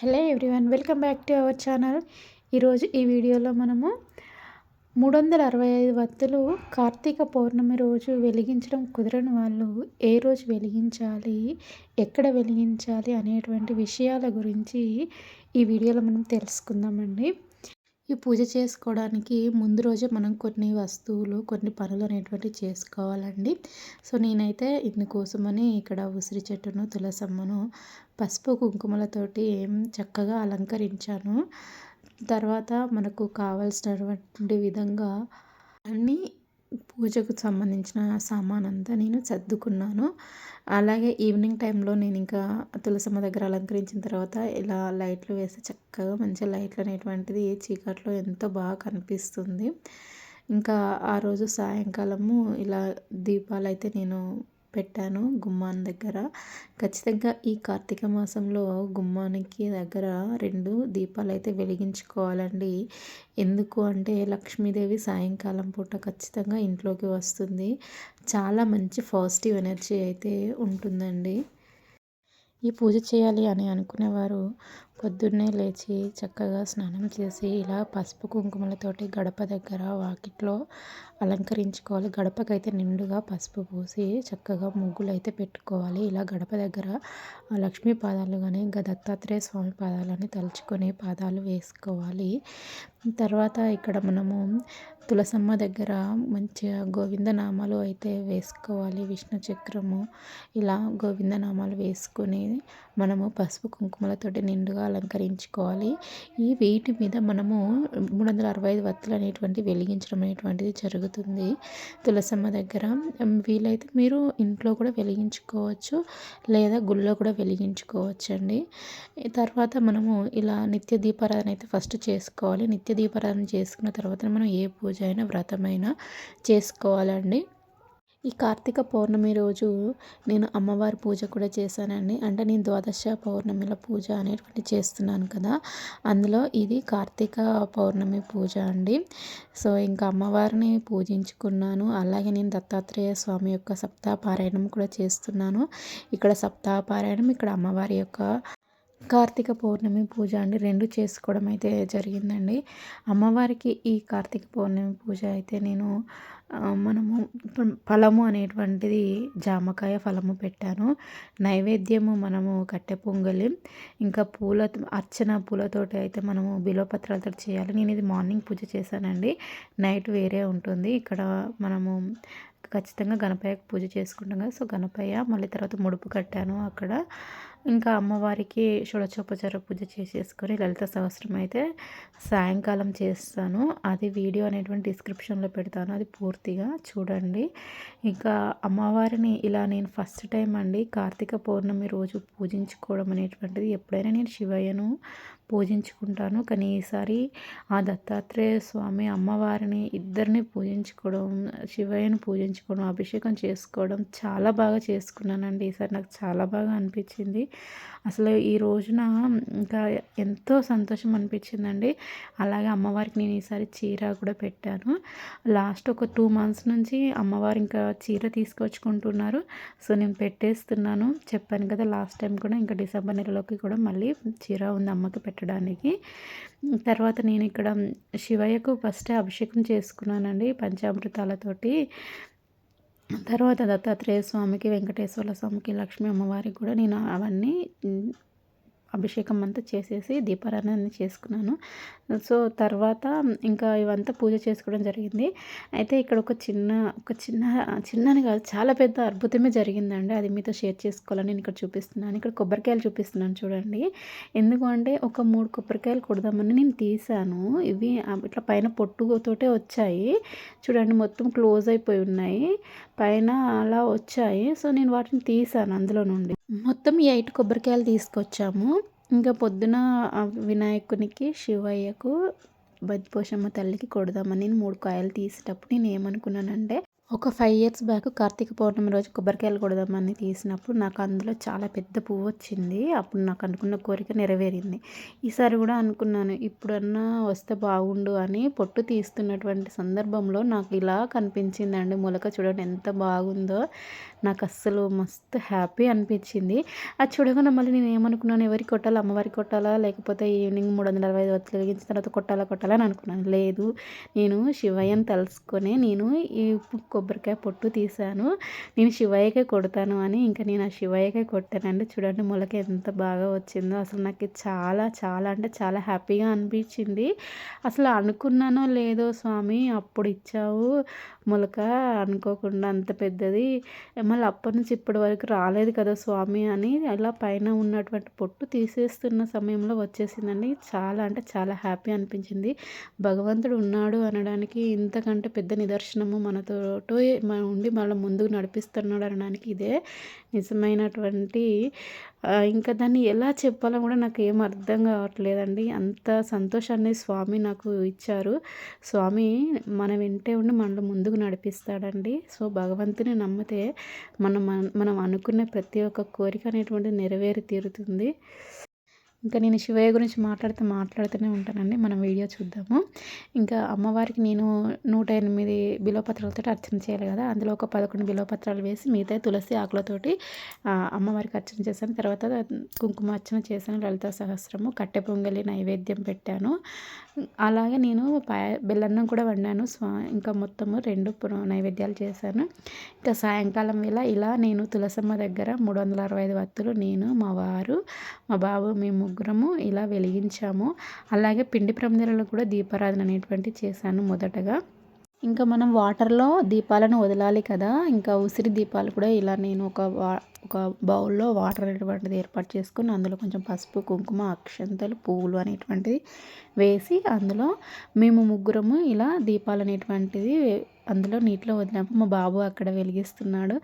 Hello everyone welcome back to our channel. ఈరోజు ఈ వీడియోలో మనము మూడు వందల అరవై ఐదు వత్తులు కార్తీక పౌర్ణమి రోజు వెలిగించడం కుదరని వాళ్ళు ఏ రోజు వెలిగించాలి ఎక్కడ వెలిగించాలి అనేటువంటి విషయాల గురించి ఈ వీడియోలో మనం తెలుసుకుందామండి. ఈ పూజ చేసుకోవడానికి ముందు రోజే మనం కొన్ని వస్తువులు కొన్ని పనులు అనేటువంటివి చేసుకోవాలండి. సో నేనైతే ఇందుకోసమని ఇక్కడ ఉసిరి చెట్టును తులసమ్మను పసుపు కుంకుమలతోటి చక్కగా అలంకరించాను. తర్వాత మనకు కావలసినటువంటి విధంగా అన్నీ పూజకు సంబంధించిన సామాన్ అంతా నేను సర్దుకున్నాను. అలాగే ఈవినింగ్ టైంలో నేను ఇంకా తులసమ్మ దగ్గర అలంకరించిన తర్వాత ఇలా లైట్లు వేస్తే చక్కగా మంచిగా లైట్లు అనేటువంటిది చీకట్లో ఎంతో బాగా కనిపిస్తుంది. ఇంకా ఆ రోజు సాయంకాలము ఇలా దీపాలు అయితే నేను పెట్టాను గుమ్మాన్ దగ్గర. ఖచ్చితంగా ఈ కార్తీక మాసంలో గుమ్మానికి దగ్గర రెండు దీపాలు అయితే వెలిగించుకోవాలండి. ఎందుకు అంటే లక్ష్మీదేవి సాయంకాలం పూట ఖచ్చితంగా ఇంట్లోకి వస్తుంది. చాలా మంచి పాజిటివ్ ఎనర్జీ అయితే ఉంటుందండి. ఈ పూజ చేయాలి అని అనుకునేవారు. పొద్దున్నే లేచి చక్కగా స్నానం చేసి ఇలా పసుపు కుంకుమలతోటి గడప దగ్గర వాకిట్లో అలంకరించుకోవాలి. గడపకైతే నిండుగా పసుపు పూసి చక్కగా ముగ్గులు అయితే పెట్టుకోవాలి. ఇలా గడప దగ్గర లక్ష్మీ పాదాలు కానీ ఇంకా దత్తాత్రేయ స్వామి పాదాలని తలుచుకొని పాదాలు వేసుకోవాలి. తర్వాత ఇక్కడ మనము తులసమ్మ దగ్గర మంచిగా గోవిందనామాలు అయితే వేసుకోవాలి. విష్ణు చక్రము ఇలా గోవిందనామాలు వేసుకొని మనము పసుపు కుంకుమలతోటి నిండుగా అలంకరించుకోవాలి. ఈ వీటి మీద మనము మూడు వందల అరవై ఐదు వత్తులు అనేటువంటి వెలిగించడం అనేటువంటిది జరుగుతుంది. తులసమ్మ దగ్గర. వీలైతే మీరు ఇంట్లో కూడా వెలిగించుకోవచ్చు. లేదా గుళ్ళో కూడా వెలిగించుకోవచ్చు అండి తర్వాత మనము ఇలా నిత్య దీపారాధన అయితే ఫస్ట్ చేసుకోవాలి. నిత్య దీపారాధన చేసుకున్న తర్వాత మనం ఏ పూజ అయినా వ్రతమైనా చేసుకోవాలండి. ఈ కార్తీక పౌర్ణమి రోజు నేను అమ్మవారి పూజ కూడా చేశానండి. అంటే నేను ద్వాదశ పౌర్ణమిల పూజ అనేటువంటి చేస్తున్నాను కదా. అందులో ఇది కార్తీక పౌర్ణమి పూజ అండి. సో ఇంకా అమ్మవారిని పూజించుకున్నాను. అలాగే నేను దత్తాత్రేయ స్వామి యొక్క సప్తాపారాయణం కూడా చేస్తున్నాను. ఇక్కడ సప్తాపారాయణం ఇక్కడ అమ్మవారి యొక్క కార్తీక పౌర్ణమి పూజ అండి. రెండు చేసుకోవడం అయితే జరిగిందండి. అమ్మవారికి ఈ కార్తీక పౌర్ణమి పూజ అయితే నేను మనము ఫలము అనేటువంటిది జామకాయ ఫలము పెట్టాను. నైవేద్యము మనము కట్టె పొంగలి ఇంకా పూల అర్చన పూలతోటి అయితే మనము బిలోపత్రాలతో చేయాలి. నేను ఇది మార్నింగ్ పూజ చేశానండి. నైట్ వేరే ఉంటుంది. ఇక్కడ మనము ఖచ్చితంగా గణపయ్యకు పూజ చేసుకుంటాం కదా. సో గణపయ్య మళ్ళీ తర్వాత ముడుపు కట్టాను అక్కడ. ఇంకా అమ్మవారికి షోడచోపచార పూజ చేసేసుకొని లలిత సహస్రం అయితే సాయంకాలం చేస్తాను. అది వీడియో అనేటువంటి డిస్క్రిప్షన్లో పెడతాను. అది పూర్తిగా చూడండి. ఇంకా అమ్మవారిని ఇలా నేను ఫస్ట్ టైం అండి కార్తీక పౌర్ణమి రోజు పూజించుకోవడం అనేటువంటిది. ఎప్పుడైనా నేను శివయ్యను పూజించుకుంటాను. కానీ ఈసారి ఆ దత్తాత్రేయ స్వామి అమ్మవారిని ఇద్దరిని పూజించుకోవడం శివయ్యను పూజించుకోవడం అభిషేకం చేసుకోవడం చాలా బాగా చేసుకున్నానండి. ఈసారి నాకు చాలా బాగా అనిపించింది. అసలు ఈ రోజున ఇంకా ఎంతో సంతోషం అనిపించిందండి. అలాగే అమ్మవారికి నేను ఈసారి చీర కూడా పెట్టాను. లాస్ట్ ఒక టూ మంత్స్ నుంచి అమ్మవారు ఇంకా చీర తీసుకొచ్చుకుంటున్నారు. సో నేను పెట్టేస్తున్నాను. చెప్పాను కదా లాస్ట్ టైం కూడా ఇంకా డిసెంబర్ నెలలోకి కూడా మళ్ళీ చీర ఉంది అమ్మకి పెట్టడానికి. తర్వాత నేను ఇక్కడ శివయ్యకు ఫస్ట్ అభిషేకం చేసుకున్నానండి పంచామృతాలతోటి. తర్వాత దత్తాత్రేయ స్వామికి వెంకటేశ్వర స్వామికి లక్ష్మీ అమ్మవారికి కూడా నేను అవన్నీ అభిషేకం అంతా చేసేసి దీపారాధన చేసుకున్నాను. సో తర్వాత ఇంకా ఇవంతా పూజ చేసుకోవడం జరిగింది. అయితే ఇక్కడ ఒక చిన్న ఒక చిన్న చిన్నని కాదు చాలా పెద్ద అద్భుతమే జరిగిందండి. అది మీతో షేర్ చేసుకోవాలని నేను ఇక్కడ చూపిస్తున్నాను. ఇక్కడ కొబ్బరికాయలు చూపిస్తున్నాను చూడండి. ఎందుకు అంటే ఒక మూడు కొబ్బరికాయలు కొడదామని నేను తీసాను. ఇవి ఇట్లా పైన పొట్టుతోటే వచ్చాయి. చూడండి మొత్తం క్లోజ్ అయిపోయి ఉన్నాయి. పైన అలా వచ్చాయి. సో నేను వాటిని తీసాను అందులో నుండి. మొత్తం ఎయిట్ కొబ్బరికాయలు తీసుకొచ్చాము. ఇంకా పొద్దున వినాయకునికి శివయ్యకు బద్పోషమ్మ తల్లికి కొడదామని మూడు కాయలు తీసేటప్పుడు నేను ఏమనుకున్నానంటే ఒక five years back Karthika Pournami రోజు కొబ్బరికాయలు కొడదామని తీసినప్పుడు నాకు అందులో చాలా పెద్ద పువ్వు వచ్చింది. అప్పుడు నాకు అనుకున్న కోరిక నెరవేరింది. ఈసారి కూడా అనుకున్నాను ఇప్పుడన్నా వస్తే బాగుండు అని పొట్టు తీస్తున్నటువంటి సందర్భంలో నాకు ఇలా కనిపించిందండి. మొలక చూడండి ఎంత బాగుందో. నాకు అస్సలు మస్తు హ్యాపీ అనిపించింది. అది చూడగానే మళ్ళీ నేను ఏమనుకున్నాను ఎవరికి కొట్టాలా అమ్మవారికి కొట్టాలా లేకపోతే ఈవినింగ్ మూడు వందల అరవై ఐదు వత్తులు వెలిగించిన తర్వాత కొట్టాలా కొట్టాలా అని అనుకున్నాను. లేదు నేను శివయ్యని తలుసుకొని నేను ఈ కొబ్బరికాయ పొట్టు తీశాను. నేను శివయ్యకే కొడతాను అని ఇంకా నేను ఆ శివయ్యకే కొట్టానండి చూడండి మొలక ఎంత బాగా వచ్చిందో. అసలు నాకు చాలా చాలా అంటే చాలా హ్యాపీగా అనిపించింది. అసలు అనుకున్నానో లేదో స్వామి అప్పుడు ఇచ్చావు. మొలక అనుకోకుండా అంత పెద్దది. మళ్ళీ అప్పటి నుంచి ఇప్పటి వరకు రాలేదు కదా స్వామి అని అలా పైన ఉన్నటువంటి పొట్టు తీసేస్తున్న సమయంలో వచ్చేసిందండి. చాలా అంటే చాలా హ్యాపీ అనిపించింది. భగవంతుడు ఉన్నాడు అనడానికి ఇంతకంటే పెద్ద నిదర్శనము మనతో ఉండి మళ్ళీ ముందుకు నడిపిస్తున్నాడు అనడానికి ఇదే నిజమైనటువంటి ఇంకా దాన్ని ఎలా చెప్పాలో కూడా నాకు ఏం అర్థం కావట్లేదండి. అంత సంతోషాన్ని స్వామి నాకు ఇచ్చారు. స్వామి మన వెంటే ఉండి మనలో ముందుకు నడిపిస్తాడండి. సో భగవంతుని నమ్మితే మనం మనం అనుకునే ప్రతి ఒక్క కోరిక అనేటువంటిది నెరవేరి తీరుతుంది. ఇంకా నేను శివయ్య గురించి మాట్లాడితే మాట్లాడుతూనే ఉంటానండి. మనం వీడియో చూద్దాము. ఇంకా అమ్మవారికి నేను నూట ఎనిమిది బిలోపత్రాలతో అర్చన చేయాలి కదా. అందులో ఒక పదకొండు బిలోపత్రాలు వేసి మిగతా తులసి ఆకులతోటి అమ్మవారికి అర్చన చేశాను. తర్వాత కుంకుమ అర్చన చేశాను. లలిత సహస్రము కట్టె పొంగలి నైవేద్యం పెట్టాను. అలాగే నేను పాయ బెల్లన్నం కూడా వండాను. స్వా ఇంకా మొత్తము రెండు నైవేద్యాలు చేశాను. ఇంకా సాయంకాలం వేళ ఇలా నేను తులసమ్మ దగ్గర మూడు వందల అరవై ఐదు వత్తులు నేను మా వారు మా బాబు మేము ముగ్గురము ఇలా వెలిగించాము. అలాగే పిండి ప్రమిదలలో కూడా దీపారాధన అనేటువంటి చేశాను మొదటగా. ఇంకా మనం వాటర్లో దీపాలను వదలాలి కదా. ఇంకా ఉసిరి దీపాలు కూడా ఇలా నేను ఒక వా ఒక బౌల్లో వాటర్ అనేటువంటిది ఏర్పాటు చేసుకుని అందులో కొంచెం పసుపు కుంకుమ అక్షంతలు పువ్వులు అనేటువంటిది వేసి అందులో మేము ముగ్గురము ఇలా దీపాలు అనేటువంటిది అందులో నీటిలో వదిలినప్పుడు మా బాబు అక్కడ వెలిగిస్తున్నాడు.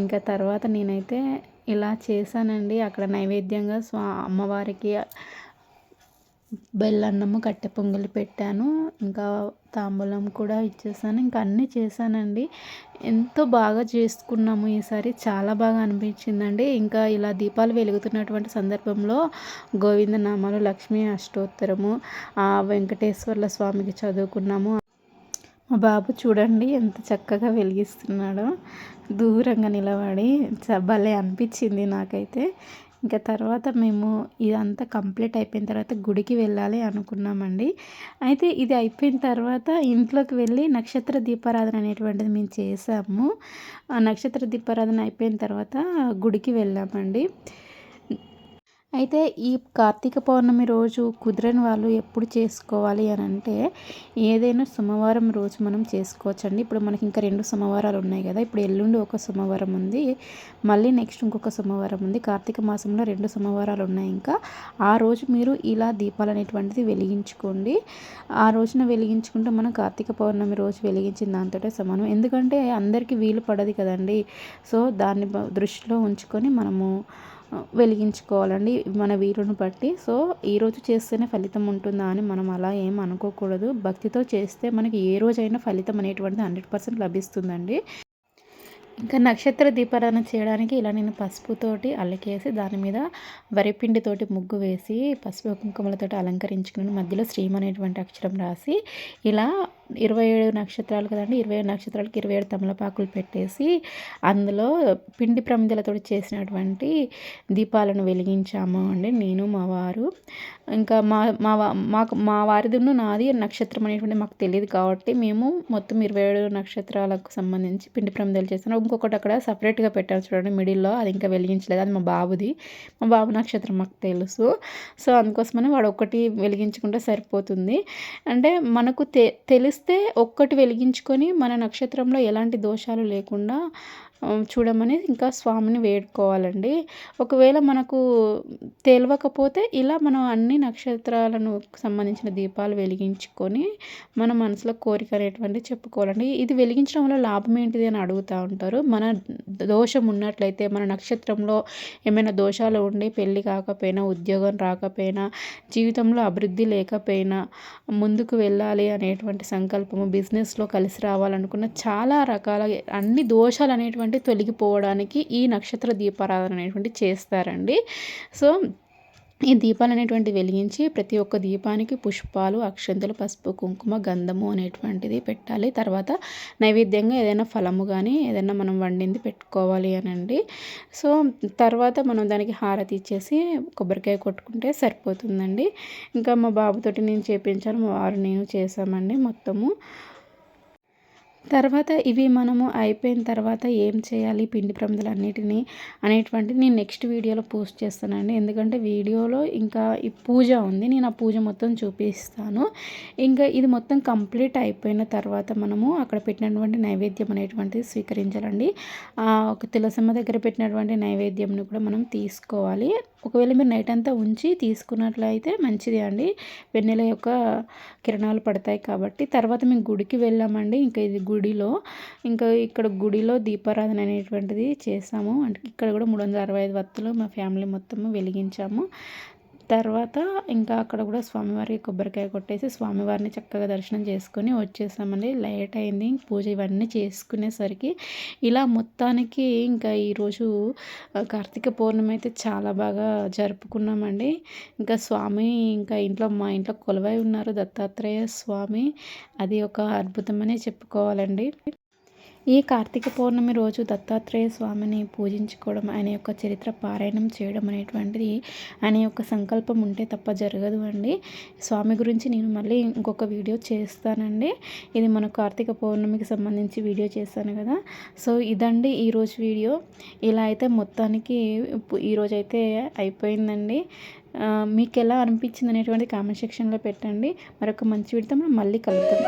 ఇంకా తర్వాత నేనైతే ఇలా చేశానండి. అక్కడ నైవేద్యంగా స్వా అమ్మవారికి బెల్లన్నము కట్టె పొంగలి పెట్టాను. ఇంకా తాంబూలం కూడా ఇచ్చేసాను. ఇంకా అన్నీ చేశానండి. ఎంతో బాగా చేసుకున్నాము ఈసారి. చాలా బాగా అనిపించిందండి. ఇంకా ఇలా దీపాలు వెలుగుతున్నటువంటి సందర్భంలో గోవిందనామాలు లక్ష్మీ అష్టోత్తరము వెంకటేశ్వర్ల స్వామికి చదువుకున్నాము. మా బాబు చూడండి ఎంత చక్కగా వెలిగిస్తున్నాడో. దూరంగా నిలబడి భలే అనిపించింది నాకైతే. ఇంకా తర్వాత మేము ఇదంతా కంప్లీట్ అయిపోయిన తర్వాత గుడికి వెళ్ళాలి అనుకున్నామండి. అయితే ఇది అయిపోయిన తర్వాత ఇంట్లోకి వెళ్ళి నక్షత్ర దీపారాధన అనేటువంటిది మేము చేసాము. ఆ నక్షత్ర దీపారాధన అయిపోయిన తర్వాత గుడికి వెళ్ళామండి. అయితే ఈ కార్తీక పౌర్ణమి రోజు కుదరని వాళ్ళు ఎప్పుడు చేసుకోవాలి అని అంటే ఏదైనా సోమవారం రోజు మనం చేసుకోవచ్చండి. ఇప్పుడు మనకి ఇంకా రెండు సోమవారాలు ఉన్నాయి కదా. ఇప్పుడు ఎల్లుండి ఒక సోమవారం ఉంది. మళ్ళీ నెక్స్ట్ ఇంకొక సోమవారం ఉంది. కార్తీక మాసంలో రెండు సోమవారాలు ఉన్నాయి ఇంకా. ఆ రోజు మీరు ఇలా దీపాలు అనేటువంటిది వెలిగించుకోండి. ఆ రోజున వెలిగించుకుంటే మనం కార్తీక పౌర్ణమి రోజు వెలిగించిన దాంతో సమానం. ఎందుకంటే అందరికీ వీలు పడదు కదండి. సో దాన్ని దృష్టిలో ఉంచుకొని మనము వెలిగించుకోవాలండి మన వీరుని బట్టి. సో ఈరోజు చేస్తేనే ఫలితం ఉంటుందా అని మనం అలా ఏం అనుకోకూడదు. భక్తితో చేస్తే మనకి ఏ రోజైనా ఫలితం అనేటువంటిది హండ్రెడ్ పర్సెంట్ లభిస్తుందండి. ఇంకా నక్షత్ర దీపారాధన చేయడానికి ఇలా నేను పసుపుతోటి అల్లకేసి దాని మీద వరిపిండితోటి ముగ్గు వేసి పసుపు కుంకుమలతోటి అలంకరించుకుని మధ్యలో శ్రీమ అనేటువంటి అక్షరం రాసి ఇలా ఇరవై ఏడు నక్షత్రాలు కదండి ఇరవై ఏడు నక్షత్రాలకి ఇరవై ఏడు తమలపాకులు పెట్టేసి అందులో పిండి ప్రమిదలతో చేసినటువంటి దీపాలను వెలిగించాము అండి నేను మా వారు. ఇంకా మా మా మాకు మా వారిదిను నాది నక్షత్రం అనేటువంటి మాకు తెలియదు కాబట్టి మేము మొత్తం ఇరవై ఏడు నక్షత్రాలకు సంబంధించి పిండి ప్రమిదలు చేస్తాను. ఇంకొకటి అక్కడ సపరేట్గా పెట్టాను చూడండి మిడిల్లో అది ఇంకా వెలిగించలేదు అది మా బాబుది. మా బాబు నక్షత్రం మాకు తెలుసు. సో అందుకోసమని వాడు ఒకటి వెలిగించుకుంటే సరిపోతుంది. అంటే మనకు తె తెలుసు తెలిస్తే ఒక్కటి వెలిగించుకొని మన నక్షత్రంలో ఎలాంటి దోషాలు లేకుండా చూడమని ఇంకా స్వామిని వేడుకోవాలండి. ఒకవేళ మనకు తెలియకపోతే ఇలా మనం అన్ని నక్షత్రాలను సంబంధించిన దీపాలు వెలిగించుకొని మన మనసులో కోరిక అనేటువంటి చెప్పుకోవాలండి. ఇది వెలిగించడం వల్ల లాభం ఏంటిది అని అడుగుతూ ఉంటారు. మన దోషం ఉన్నట్లయితే మన నక్షత్రంలో ఏమైనా దోషాలు ఉండి పెళ్ళి కాకపోయినా ఉద్యోగం రాకపోయినా జీవితంలో అభివృద్ధి లేకపోయినా ముందుకు వెళ్ళాలి అనేటువంటి సంకల్పము బిజినెస్లో కలిసి రావాలనుకున్న చాలా రకాల అన్ని దోషాలు అనేటువంటి అనేటువంటి తొలగిపోవడానికి ఈ నక్షత్ర దీపారాధన అనేటువంటి చేస్తారండి. సో ఈ దీపాలు అనేటువంటి వెలిగించి ప్రతి ఒక్క దీపానికి పుష్పాలు అక్షంతలు పసుపు కుంకుమ గంధము అనేటువంటిది పెట్టాలి. తర్వాత నైవేద్యంగా ఏదైనా ఫలము కానీ ఏదైనా మనం వండింది పెట్టుకోవాలి అనండి. సో తర్వాత మనం దానికి హారతి ఇచ్చేసి కొబ్బరికాయ కొట్టుకుంటే సరిపోతుందండి. ఇంకా మా బాబుతోటి నేను చేపించాను మా వారు నేను చేసామండి మొత్తము. తర్వాత ఇవి మనము అయిపోయిన తర్వాత ఏం చేయాలి? పిండి ప్రమిదలు అన్నిటినీ అనేటువంటిది నేను నెక్స్ట్ వీడియోలో పోస్ట్ చేస్తానండి. ఎందుకంటే వీడియోలో ఇంకా ఈ పూజ ఉంది. నేను ఆ పూజ మొత్తం చూపిస్తాను. ఇంకా ఇది మొత్తం కంప్లీట్ అయిపోయిన తర్వాత మనము అక్కడ పెట్టినటువంటి నైవేద్యం అనేటువంటిది స్వీకరించాలండి. ఒక తులసమ్మ దగ్గర పెట్టినటువంటి నైవేద్యంను కూడా మనం తీసుకోవాలి. ఒకవేళ మీరు నైట్ అంతా ఉంచి తీసుకున్నట్లయితే మంచిది అండి. వెన్నెల యొక్క కిరణాలు పడతాయి కాబట్టి. తర్వాత మేము గుడికి వెళ్ళామండి. ఇంకా ఇది గుడిలో. ఇంకా ఇక్కడ గుడిలో దీపారాధన అనేటువంటిది చేసాము. అంటే ఇక్కడ కూడా మూడు వందల అరవై ఐదు వత్తులు మా ఫ్యామిలీ మొత్తము వెలిగించాము. తర్వాత ఇంకా అక్కడ కూడా స్వామివారికి కొబ్బరికాయ కొట్టేసి స్వామివారిని చక్కగా దర్శనం చేసుకొని వచ్చేసామండి. లేట్ అయింది. పూజ ఇవన్నీ చేసుకునేసరికి ఇలా మొత్తానికి ఇంకా ఈరోజు కార్తీక పౌర్ణమి అయితే చాలా బాగా జరుపుకున్నామండి. ఇంకా స్వామి ఇంకా ఇంట్లో మా ఇంట్లో కొలువై ఉన్నారు దత్తాత్రేయ స్వామి. అది ఒక అద్భుతమనే చెప్పుకోవాలండి. ఈ కార్తీక పౌర్ణమి రోజు దత్తాత్రేయ స్వామిని పూజించుకోవడం ఆయన యొక్క చరిత్ర పారాయణం చేయడం అనేటువంటిది ఆయన యొక్క సంకల్పం ఉంటే తప్ప జరగదు అండి. స్వామి గురించి నేను మళ్ళీ ఇంకొక వీడియో చేస్తానండి. ఇది మన కార్తీక పౌర్ణమికి సంబంధించి వీడియో చేస్తాను కదా. సో ఇదండి ఈరోజు వీడియో. ఇలా అయితే మొత్తానికి ఈరోజు అయితే అయిపోయిందండి. మీకు ఎలా అనిపించింది అనేటువంటి కామెంట్ సెక్షన్లో పెట్టండి. మరొక మంచి వీడితో మనం మళ్ళీ కలుద్దాం.